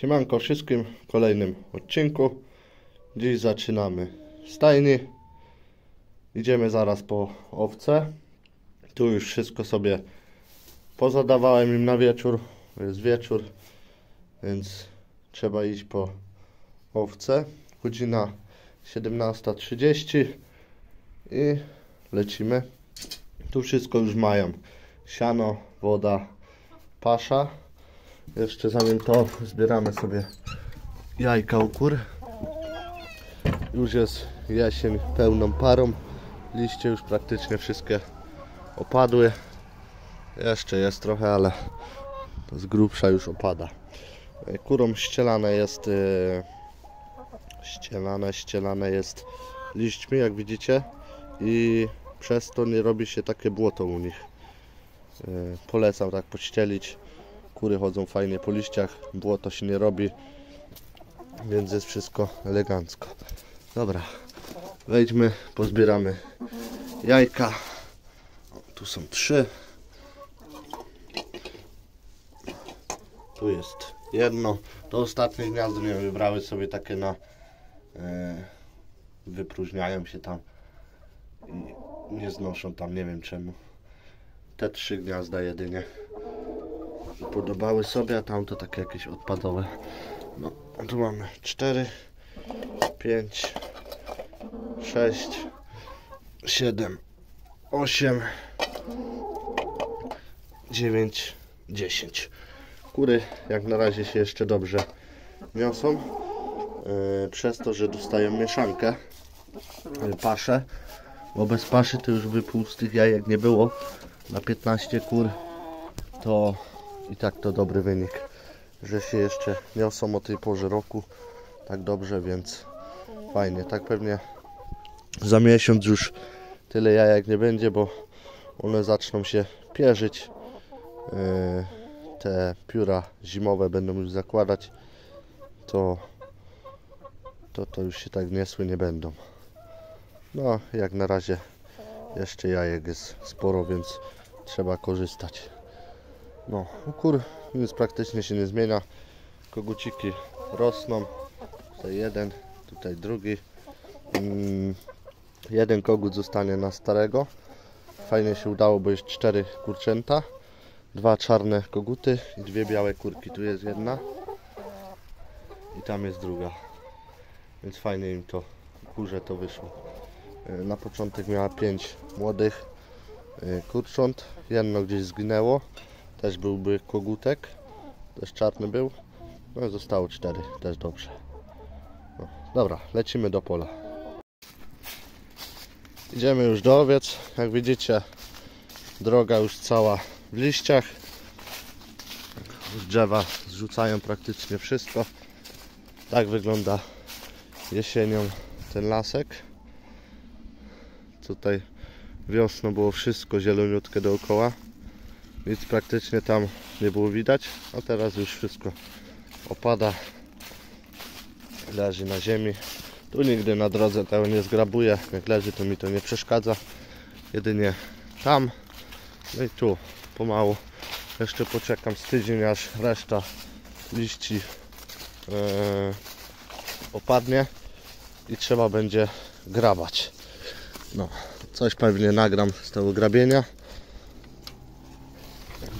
Siemanko wszystkim w kolejnym odcinku. Dziś zaczynamy stajni. Idziemy zaraz po owce. Tu już wszystko sobie pozadawałem im na wieczór. Jest wieczór, więc trzeba iść po owce. Godzina 17.30 i lecimy. Tu wszystko już mają. Siano, woda, pasza. Jeszcze zanim to zbieramy sobie jajka u kur. Już jest jesień pełną parą. Liście już praktycznie wszystkie opadły. Jeszcze jest trochę, ale z grubsza już opada. Kurą ścielane jest yy, ścielane, ścielane jest liśćmi, jak widzicie i przez to nie robi się takie błoto u nich. Yy, polecam tak pościelić. Kury chodzą fajnie po liściach, błoto się nie robi, więc jest wszystko elegancko. Dobra, wejdźmy, pozbieramy jajka. Tu są trzy. Tu jest jedno. To ostatnie gniazdo nie wybrały sobie takie na e, wypróżniają się tam i nie znoszą tam, nie wiem czemu. Te trzy gniazda jedynie podobały sobie, a tam to takie jakieś odpadowe. No, tu mamy 4, 5, 6, 7, 8, 9, 10. Kury jak na razie się jeszcze dobrze niosą. Yy, przez to, że dostają mieszankę, yy, paszę, bo bez paszy to już by pustych jajek nie było. Na 15 kur to i tak to dobry wynik, że się jeszcze niosą o tej porze roku tak dobrze, więc fajnie. Tak pewnie za miesiąc już tyle jajek nie będzie, bo one zaczną się pierzyć. Yy, te pióra zimowe będą już zakładać, to, to, to już się tak niesły nie będą. No, jak na razie jeszcze jajek jest sporo, więc trzeba korzystać. No, kur nic praktycznie się nie zmienia. Koguciki rosną. Tutaj jeden, tutaj drugi. Mm, jeden kogut zostanie na starego. Fajnie się udało, bo jest cztery kurczęta. Dwa czarne koguty i dwie białe kurki. Tu jest jedna i tam jest druga. Więc fajnie im to kurze to wyszło. Na początek miała pięć młodych kurcząt. Jedno gdzieś zginęło też byłby kogutek, też czarny był. No i zostało cztery, też dobrze. No, dobra, lecimy do pola. Idziemy już do owiec. Jak widzicie, droga już cała w liściach. Z drzewa zrzucają praktycznie wszystko. Tak wygląda jesienią ten lasek. Tutaj wiosną było wszystko zieloniutkie dookoła. Nic praktycznie tam nie było widać, a teraz już wszystko opada. Leży na ziemi. Tu nigdy na drodze tego nie zgrabuję. Jak leży to mi to nie przeszkadza. Jedynie tam. No i tu pomału. Jeszcze poczekam z tydzień aż reszta liści yy, opadnie i trzeba będzie grabać. No, coś pewnie nagram z tego grabienia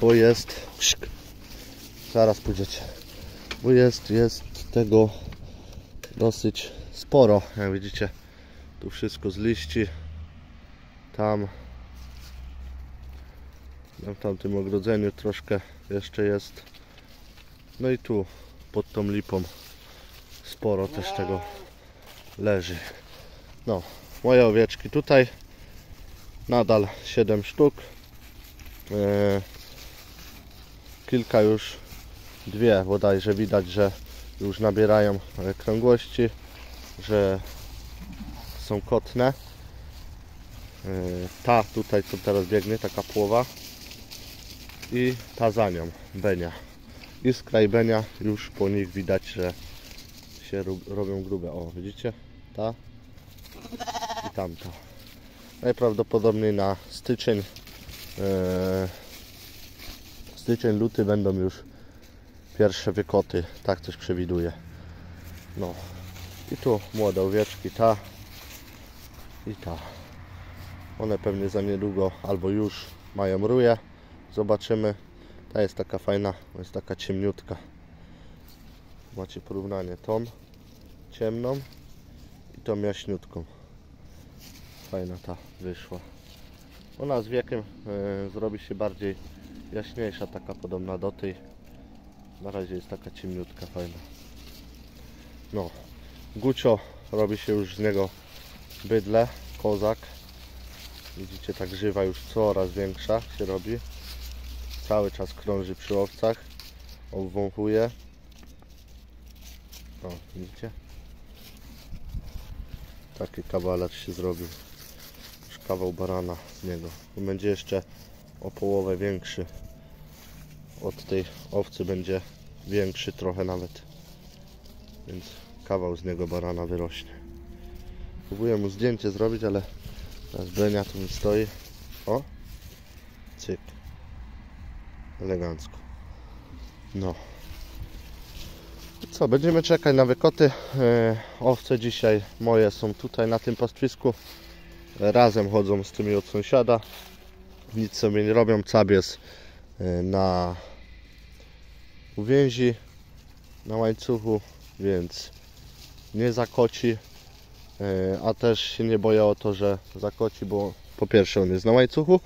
bo jest zaraz pójdziecie. Bo jest, jest tego dosyć sporo. Jak widzicie tu wszystko z liści. Tam w tamtym ogrodzeniu troszkę jeszcze jest. No i tu pod tą lipą sporo też tego leży. No moje owieczki tutaj. Nadal 7 sztuk. E, kilka już, dwie bodajże widać, że już nabierają krągłości, że są kotne. E, ta tutaj, co teraz biegnie, taka płowa i ta za nią, Benia. I Benia już po nich widać, że się robią grube. O, widzicie? Ta i tamta. Najprawdopodobniej na styczeń yy, styczeń, luty będą już pierwsze wykoty, tak coś przewiduję. No i tu młode owieczki, ta i ta. One pewnie za niedługo albo już mają ruje. Zobaczymy. Ta jest taka fajna, jest taka ciemniutka. Macie porównanie tą ciemną i tą jaśniutką. Fajna ta wyszła. Ona z wiekiem e, zrobi się bardziej jaśniejsza, taka podobna do tej. Na razie jest taka ciemniutka, fajna. No, Gucio robi się już z niego bydle, kozak. Widzicie, ta grzywa już coraz większa się robi. Cały czas krąży przy owcach, obwąchuje. O, widzicie? Taki kawaler się zrobił. Już kawał barana z niego. On będzie jeszcze o połowę większy. Od tej owcy będzie większy trochę nawet. Więc kawał z niego barana wyrośnie. Próbuję mu zdjęcie zrobić, ale teraz Benia tu mi stoi. O! Cyk. Elegancko. No. Co, będziemy czekać na wykoty. E, owce dzisiaj moje są tutaj na tym pastwisku. Razem chodzą z tymi od sąsiada. Nic sobie nie robią. Cab e, na uwięzi, na łańcuchu, więc nie zakoci. E, A też się nie boję o to, że zakoci, bo po pierwsze on jest na łańcuchu,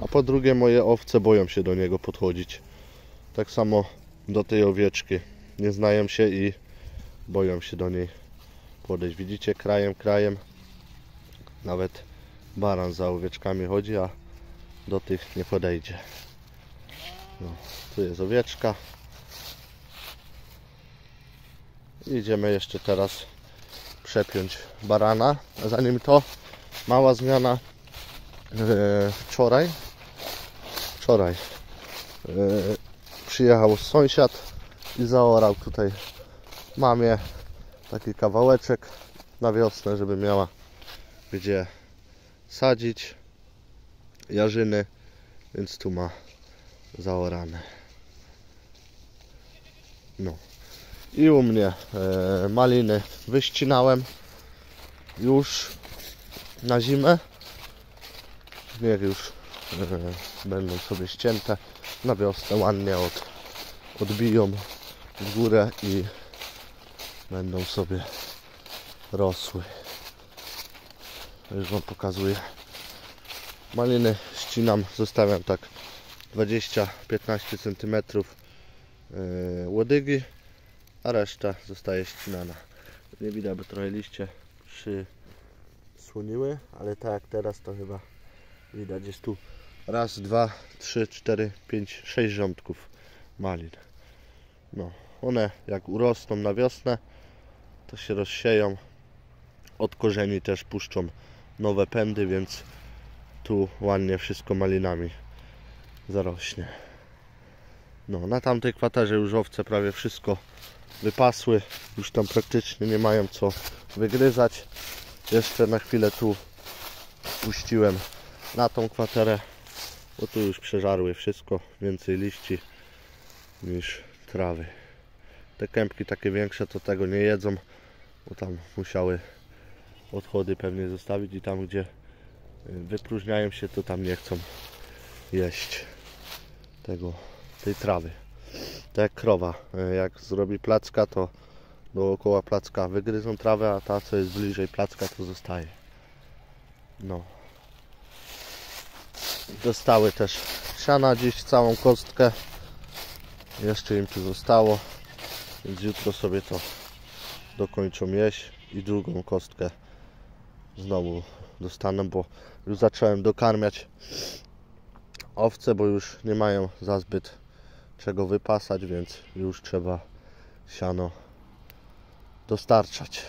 a po drugie moje owce boją się do niego podchodzić. Tak samo do tej owieczki. Nie znają się i boją się do niej podejść. Widzicie, krajem, krajem. Nawet baran za owieczkami chodzi, a do tych nie podejdzie. No, tu jest owieczka. Idziemy jeszcze teraz przepiąć barana. Zanim to, mała zmiana. E, wczoraj, wczoraj e, przyjechał sąsiad i zaorał tutaj mamie taki kawałeczek na wiosnę, żeby miała gdzie sadzić jarzyny, więc tu ma zaorane. No. I u mnie e, maliny wyścinałem już na zimę. Niech już e, będą sobie ścięte na wiosnę ładnie od, odbiją w górę i będą sobie rosły. Już Wam pokazuję. Maliny ścinam, zostawiam tak 20-15 cm e, łodygi, a reszta zostaje ścinana. Nie widać, bo trochę liście przysłoniły, ale tak jak teraz to chyba widać. Jest tu raz, dwa, trzy, cztery, pięć, sześć rządków malin. No, one jak urosną na wiosnę, to się rozsieją. Od korzeni też puszczą nowe pędy, więc tu ładnie wszystko malinami zarośnie. No, na tamtej kwaterze już owce prawie wszystko wypasły. Już tam praktycznie nie mają co wygryzać. Jeszcze na chwilę tu puściłem na tą kwaterę, bo tu już przeżarły wszystko. Więcej liści niż trawy. Te kępki takie większe to tego nie jedzą, bo tam musiały odchody pewnie zostawić i tam gdzie wypróżniają się to tam nie chcą jeść tego, tej trawy. Tak jak krowa, e, jak zrobi placka to dookoła placka wygryzą trawę, a ta co jest bliżej placka to zostaje. No. Dostały też siana dziś całą kostkę. Jeszcze im tu zostało, więc jutro sobie to dokończą jeść i drugą kostkę znowu dostaną, bo już zacząłem dokarmiać owce, bo już nie mają za zbyt czego wypasać, więc już trzeba siano dostarczać.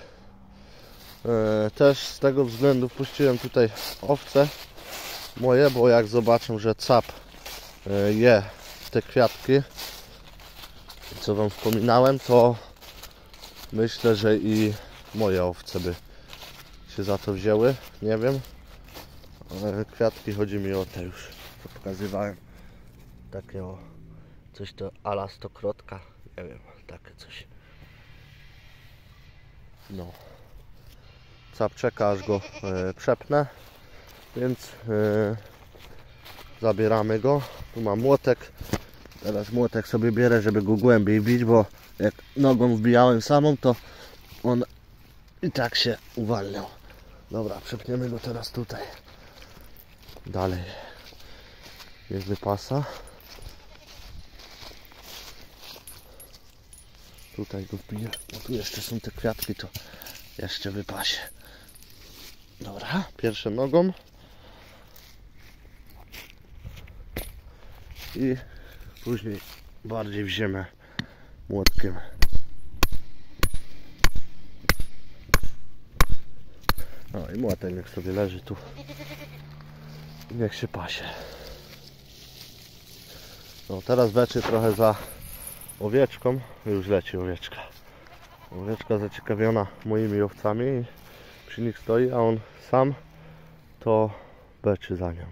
E, Też z tego względu puściłem tutaj owce moje, bo jak zobaczę, że cap e, je te kwiatki, co Wam wspominałem, to myślę, że i moje owce by się za to wzięły. Nie wiem. Ale kwiatki chodzi mi o te już, co pokazywałem. Takie o coś to ala stokrotka Nie wiem, takie coś. No. Cap czeka aż go e, przepnę, więc e, zabieramy go. Tu mam młotek. Teraz młotek sobie bierę, żeby go głębiej bić, bo jak nogą wbijałem samą, to on i tak się uwalniał. Dobra, przepniemy go teraz tutaj. Dalej. Jest wypasa. Tutaj go wbiję. bo tu jeszcze są te kwiatki, to jeszcze wypasie. Dobra, pierwszą nogą. I później bardziej w ziemię młotkiem. No i młotek niech sobie leży tu. Niech się pasie. No teraz weczy trochę za owieczką. Już leci owieczka. Owieczka zaciekawiona moimi owcami. Przy nich stoi, a on sam to beczy za nią.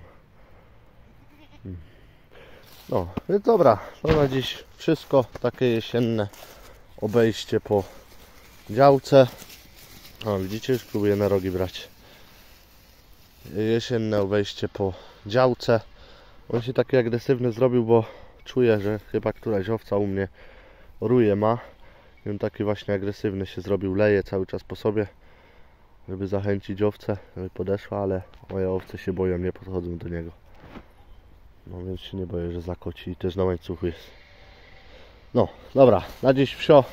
Mm. No, więc dobra, to na dziś wszystko. Takie jesienne obejście po działce. O, widzicie, już próbuję na rogi brać. Jesienne obejście po działce. On się taki agresywny zrobił, bo czuję, że chyba któraś owca u mnie ruje ma. I on taki właśnie agresywny się zrobił, leje cały czas po sobie, żeby zachęcić owcę, żeby podeszła, ale moje owce się boją, nie podchodzą do niego. No więc się nie boję, że zakoci i też na łańcuchu jest. No, dobra, na dziś wsio.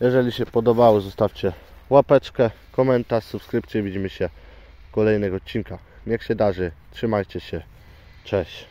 Jeżeli się podobało, zostawcie łapeczkę, komentarz, subskrypcję. Widzimy się w kolejnych odcinkach. Niech się darzy. Trzymajcie się. Cześć.